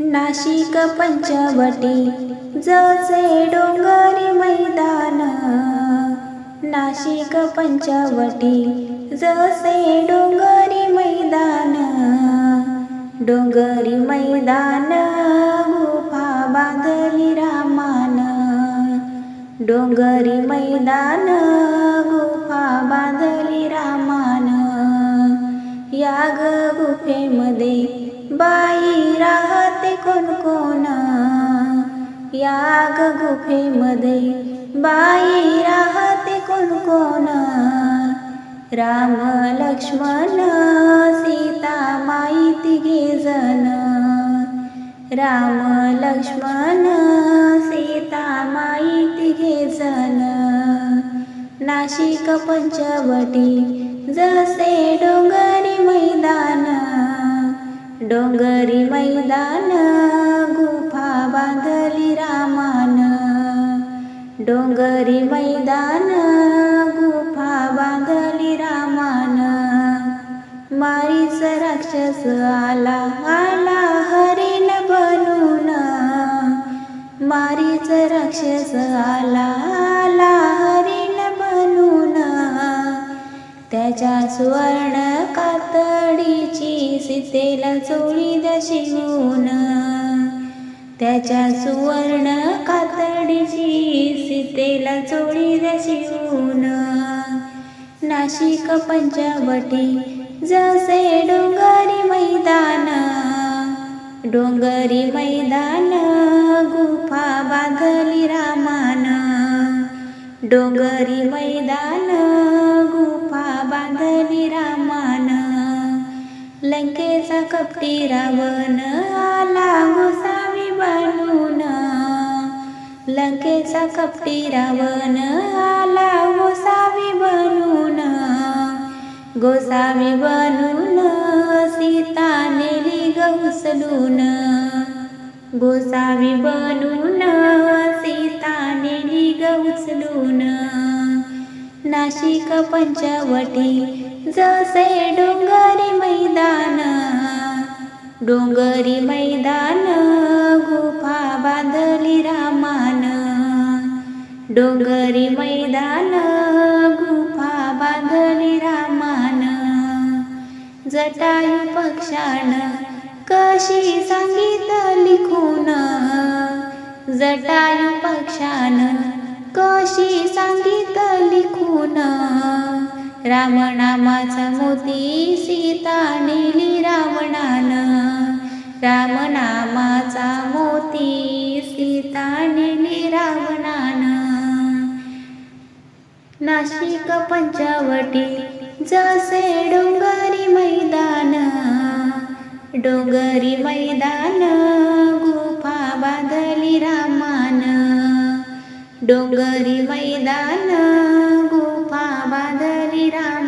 नाशिक पंचवटी जसे डोंगरी मैदान. नाशिक पंचवटी जसे डोंगरी मैदान. डोंगरी मैदान गुफा बांधली रामान. डोंगरी मैदान गुफा बांधली रामान. या गुफेमध्ये बाई राहते आपण कोणा? याग गुफेमध्ये बाई राहते कोण कोण? राम लक्ष्मण सीता माहिती घे जण. राम लक्ष्मण सीता माहिती घे जण. नाशिक पंचवटी जसे डोंगरी मैदान. डोंगरी मैदान डोंगरी मैदान गुफा बांधली रामान. मारीस राक्षस आला आला हरिण बनून. मारीच राक्षस आला आला हरिण बनून. त्याच्या सुवर्ण कातडीची सीतेला चोळी द्या शिवून त्याच्या सुवर्ण कात कातडीची सीतेला चोळी शिवून नाशिक पंचवटी जसे डोंगरी मैदान. डोंगरी मैदान गुफा बांधली रामान. डोंगरी मैदान गुफा बांधली रामान. लंकेचा कपटी रावण आला गोसावी बनू लंकेचा कपटी रावण आला गोसावी बनून. गोसावी बनून सीता नेली गौसलून गोसावी बनून सीता नेली गौसलून नाशिक पंचवटी जसे डोंगरी मैदान. डोंगरी मैदान रामान डोंगरी मैदान गुफा बांधली रामान. जटायू पक्षान कशी सांगित लिखून? जटायू पक्षान कशी सांगितली लिखून? रामनामाचा मोती सीता नेली रावणान. रामनामाचा मोती नाशिक पंचावटी जसे डोंगरी मैदान डोंगरी मैदान गुफा बांधली रामान. डोंगरी मैदान गुफा बांधली राम